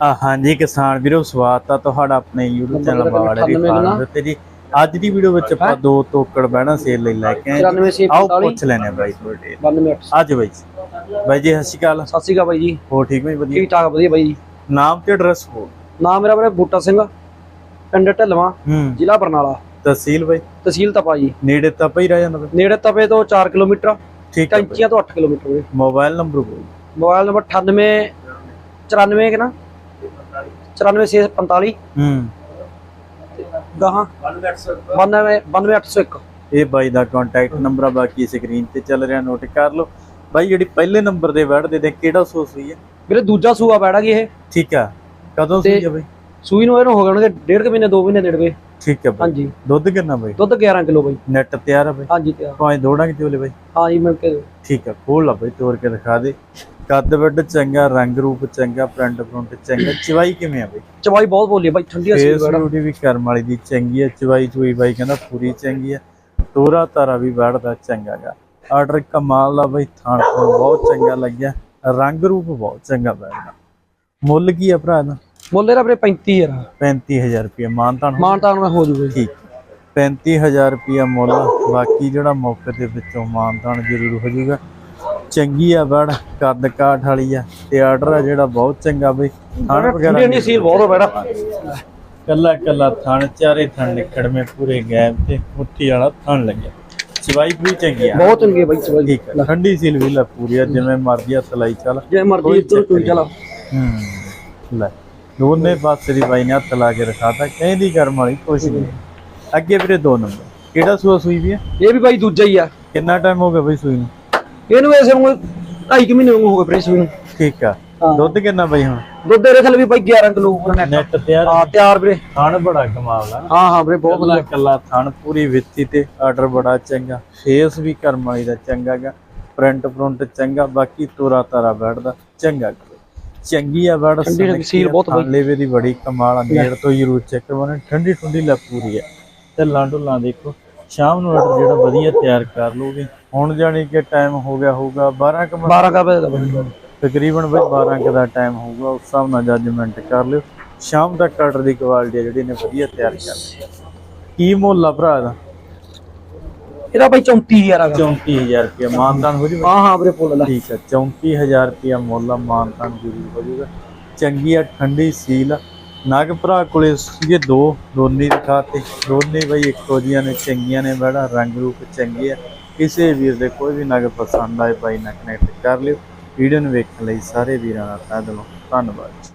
ਹਾਂਜੀ ਕਿਸਾਨ ਵੀਰੋ ਸਵਾਗਤ ਆ ਤੁਹਾਡਾ ਆਪਣੇ YouTube ਚੈਨਲ ਬਾੜੇ ਦੀ ਫਾਰਮ ਉੱਤੇ ਜੀ। ਅੱਜ ਦੀ ਵੀਡੀਓ ਵਿੱਚ ਆਪਾਂ ਦੋ ਤੋਕੜ ਬਹਿਣਾ ਸੇਲ ਲਈ ਲੈ ਕੇ ਆਏ ਜੀ। 94 ਆਓ ਪੁੱਛ ਲੈਣੇ ਬਾਈ ਤੁਹਾਡੇ 92 ਅੱਜ ਬਾਈ ਜੀ। ਬਾਈ ਜੀ ਸਤਿ ਸ਼੍ਰੀ ਅਕਾਲ। ਸਤਿ ਸ਼੍ਰੀ ਅਕਾਲ ਬਾਈ ਜੀ। ਹੋ ਠੀਕ ਹੋ ਜੀ? ਵਧੀਆ। ਠੀਕ ਠਾਕ ਵਧੀਆ ਬਾਈ ਜੀ। ਨਾਮ ਤੇ ਐਡਰੈਸ ਹੋ ਨਾਮ ਮੇਰਾ ਵੀਰੇ ਬੂਟਾ ਸਿੰਘ ਪਿੰਡ ਢਲਵਾ ਹੂੰ। ਜ਼ਿਲ੍ਹਾ ਬਰਨਾਲਾ। ਤਹਿਸੀਲ ਬਾਈ? ਤਹਿਸੀਲ ਤਪਾ ਜੀ। ਨੇੜੇ ਤਾਂ ਪਈ ਰਹਿ ਜਾਂਦਾ ਨੇੜੇ ਤਪੇ ਤੋਂ 4 ਕਿਲੋਮੀਟਰ ਠੀਕ ਹੈ। ਟੈਂਕੀਆਂ ਤੋਂ 8 ਕਿਲੋਮੀਟਰ ਵੀਰੇ ਮੋਬਾਈਲ ਨੰਬਰ ਬੋਲ। ਮੋਬਾਈਲ ਨੰਬਰ 98 94 ਕਿ ਨਾ? 94645 ਹੂੰ। ਗਾਹਾਂ। 92 92801 ਇਹ ਬਾਈ ਦਾ ਕੰਟੈਕਟ ਨੰਬਰ ਆ ਬਾਕੀ ਸਕਰੀਨ ਤੇ ਚੱਲ ਰਿਹਾ ਨੋਟ ਕਰ ਲਓ। ਬਾਈ ਜਿਹੜੀ ਪਹਿਲੇ ਨੰਬਰ ਦੇ ਵੜ ਦੇ ਦੇ ਕਿਹੜਾ ਹੋਈ ਹੈ ਵੀਰੇ ਦੂਜਾ ਸੂਆ ਬੈੜਾ ਗਈ ਇਹ। ਠੀਕ ਆ। ਕਦੋਂ ਸੂਈ ਆ ਬਾਈ? ਸੂਈ ਨੂੰ ਇਹਨੂੰ ਹੋ ਗਏ ਹੋਣਗੇ ਡੇਢ ਕੁ ਮਹੀਨੇ 2 ਮਹੀਨੇ ਨੇੜਵੇ ਠੀਕ ਹੈ ਬਾਈ। ਹਾਂਜੀ। ਦੁੱਧ ਕਿੰਨਾ ਬਾਈ? ਦੁੱਧ 11 ਕਿਲੋ ਬਾਈ। ਨੈਟ ਤਿਆਰ ਆ ਬਾਈ? ਹਾਂਜੀ ਤੇ ਭਾਵੇਂ ਦੋੜਾਂਗੇ ਤੇ ਬੋਲੇ ਬਾਈ। ਹਾਂਜੀ ਮੈਂ ਕਿ। ਠੀਕ ਆ ਖੋਲ ਲਾ ਬਾਈ ਤੋੜ ਕੇ ਦਿਖਾ ਦੇ। ਕੱਦ ਵੱਡ ਚੰਗਾ ਰੰਗ ਰੂਪ ਚੰਗਾ ਪ੍ਰਿੰਟ ਪ੍ਰਿੰਟ ਚੰਗਾ। ਚਵਾਈ ਕਿਵੇਂ ਆ ਬਾਈ? ਚਵਾਈ ਬਹੁਤ ਬੋਲੀ ਬਾਈ ਠੰਡੀ ਸੀ ਫੇਸ ਬਿਊਟੀ ਵੀ ਕਰਮ ਵਾਲੀ ਦੀ ਚੰਗੀ ਆ ਚਵਾਈ ਚੁਈ ਬਾਈ ਕਹਿੰਦਾ ਪੂਰੀ ਚੰਗੀ ਆ। ਤੋਰਾ ਤਾਰਾ ਵੀ ਵੜਦਾ ਚੰਗਾ ਗਾ। ਆਰਡਰ ਕਮਾਲ ਦਾ ਬਾਈ ਥਾਣ ਤੋਂ ਬਹੁਤ ਚੰਗਾ ਲੱਗਿਆ। ਰੰਗ ਰੂਪ ਬਹੁਤ ਚੰਗਾ ਬੈਠਦਾ। ਮੁੱਲ ਕੀ ਆ ਭਰਾ ਦਾ ਮੁੱਲ ਇਹਦਾ ਵੀਰੇ 35000 35000 ਰੁਪਏ ਮਾਨਤਾਨ ਮਾਨਤਾਨ ਮੈਂ ਹੋ ਜੂਗਾ ਠੀਕ। 35000 ਰੁਪਿਆ ਮੁੱਲ ਬਾਕੀ ਜਿਹੜਾ ਮੌਕੇ ਦੇ ਵਿੱਚੋਂ ਮਾਨਤਾਨ ਜ਼ਰੂਰ ਹੋ ਜਾਊਗਾ ਚੰਗੀ ਆ ਬੜ ਕੱਦ ਕਾਠ ਵਾਲੀ ਆ ਤੇ ਆਰਡਰ ਆ ਜਿਹੜਾ ਬਹੁਤ ਚੰਗਾ ਬਈ। ਥਣ ਵਗੈਰਾ ਨਹੀਂ ਸੀਲ ਬਹੁਤ ਆ ਬੈੜਾ। ਕੱਲਾ ਕੱਲਾ ਥਣ ਚਾਰੇ ਥਣ ਨਿਕੜਵੇਂ ਪੂਰੇ ਗੈਪ ਤੇ ਮੁੱਠੀ ਵਾਲਾ ਥਣ ਲੱਗਿਆ। ਚਵਾਈ ਵੀ ਚੰਗੀ ਆ। ਬਹੁਤ ਚੰਗੀ ਆ ਬਾਈ ਠੀਕ ਆ। ਠੰਡੀ ਸੀਲ ਵੀ ਲੈ ਪੂਰੀ ਆ ਜਿਵੇਂ ਮਰਜ਼ੀ ਹੱਥ ਲਾਈ ਚੱਲ। ਜੇ ਮਰਜ਼ੀ ਇੱਧਰ ਕੋਈ ਚਲਾ ਹੂੰ ਲੈ। ਦੋਨੇ ਪਾਸੇ ਦੀ ਬਾਈ ਨੇ ਹੱਥ ਲਾ ਕੇ ਰਖਾਤਾ ਕਹਿੰਦੀ ਕਰਮ ਵਾਲੀ ਕੁਛ ਨਹੀਂ। ਅੱਗੇ ਵੀਰੇ ਦੋ ਨੰਬਰ। ਕਿਹੜਾ ਸੂਆ ਸੂਈ ਵੀ ਆ ਇਹ ਵੀ ਬਾਈ ਦੂਜਾ ਹੀ ਆ। ਕਿੰਨਾ ਟਾਈਮ ਹੋ ਗਿਆ ਬਈ ਸੂਈ ਨੂੰ? ਇਹਨੂੰ ਐਸੇ ਨੂੰ ਢਾਈ ਕੁ ਮਹੀਨੇ ਵਾਂਗੂ ਹੋ ਗਏ ਪ੍ਰਿੰਸ ਨੂੰ। ਠੀਕ ਆ। ਹਾਂ। ਦੁੱਧ ਕਿੰਨਾ ਬਈ ਹੁਣ? ਦੁੱਧ ਦੇ ਥੱਲੇ ਵੀ ਬਾਈ 11 ਕਿਲੋ ਹਾਂ ਨੈਟ ਤਿਆਰ? ਤਿਆਰ ਵੀਰੇ। ਥਣ ਬੜਾ ਕਮਾਲ ਆ। ਹਾਂ ਹਾਂ ਵੀਰੇ ਬਹੁਤ ਕੱਲਾ ਕੱਲਾ ਥਣ ਪੂਰੀ ਵਿੱਤੀ ਤੇ ਆਰਡਰ ਬੜਾ ਚੰਗਾ। ਫੇਸ ਵੀ ਕਰਮ ਵਾਲੀ ਦਾ ਚੰਗਾ ਗਾ। ਪ੍ਰਿੰਟ ਪ੍ਰਿੰਟ ਚੰਗਾ ਬਾਕੀ ਤੋਰਾ ਤਾਰਾ ਬੈਠਦਾ। ਚੰਗਾ ਗਾ। ਚੰਗੀ ਆ ਬੜ ਠੰਡੀ ਸੀਲ ਬਹੁਤ ਬਈ। ਲੇਵੇ ਦੀ ਬੜੀ ਕਮਾਲ ਆ ਨੇੜ ਤੋਂ ਜ਼ਰੂਰ ਚੈੱਕ ਕਰਵਾਉਣਾ ਠੰਡੀ ਠੰਡੀ ਲੈ ਪੂਰੀ ਆ। ਤੇ ਲਾਂਡੋ ਦੇਖੋ ਸ਼ਾਮ ਨੂੰ ਆਰਡਰ ਜਿਹੜਾ ਵਧੀਆ ਤਿਆਰ ਕਰ ਲੋਗੇ ਹੁਣ ਜਾਣੀ ਕਿ ਟਾਈਮ ਹੋ ਗਿਆ ਹੋਊਗਾ 12 ਕੁ ਮਿੰਟ 12 ਕਾ ਵਜੇ ਦਾ ਬਾਈ। ਤਕਰੀਬਨ ਬਈ 12 ਕੁ ਦਾ ਟਾਈਮ ਹੋਊਗਾ ਉਸ ਹਿਸਾਬ ਨਾਲ ਜੱਜਮੈਂਟ ਕਰ ਲਿਓ। ਸ਼ਾਮ ਤੱਕ ਆਰਡਰ ਦੀ ਕੁਆਲਿਟੀ ਜਿਹੜੀ ਨੇ ਵਧੀਆ ਤਿਆਰ ਕਰ ਲਈ। ਕੀ ਮੁੱਲ ਆ ਭਰਾ ਦਾ ਇਹਦਾ ਬਾਈ 34000 ਆਗਾ 34000 ਰੁਪਏ ਮਾਨਤਾਨ ਹੋ ਜੂਗਾ। ਹਾਂ ਹਾਂ ਵੀਰੇ ਫੁੱਲ ਲਾ। ਠੀਕ ਹੈ 34000 ਰੁਪਏ ਮੁੱਲ ਮਾਨਤਾਨ ਜ਼ਰੂਰ ਹੋ ਜੂਗਾ। ਚੰਗੀ ਆ ਠੰਡੀ ਸੀਲ ਨਗ ਭਰਾ ਕੋਲੇ ਸੀਗੇ ਦੋ ਦੋਨੇ ਦਿਖਾਤੇ ਦੋਨੇ ਬਈ ਇੱਕੋ ਜੀਆਂ ਨੇ ਚੰਗੀਆਂ ਨੇ ਬੜਾ ਰੰਗ ਰੂਪ ਚੰਗੇ ਆ। ਕਿਸੇ ਵੀਰ ਦੇ ਕੋਈ ਵੀ ਨਗ ਪਸੰਦ ਆਏ ਬਾਈ ਨਾਲ ਕਨੈਕਟ ਕਰ ਲਿਓ। ਵੀਡੀਓ ਨੂੰ ਵੇਖਣ ਲਈ ਸਾਰੇ ਵੀਰਾਂ ਦਾ ਤਹਿ ਦਿਲੋਂ ਧੰਨਵਾਦ।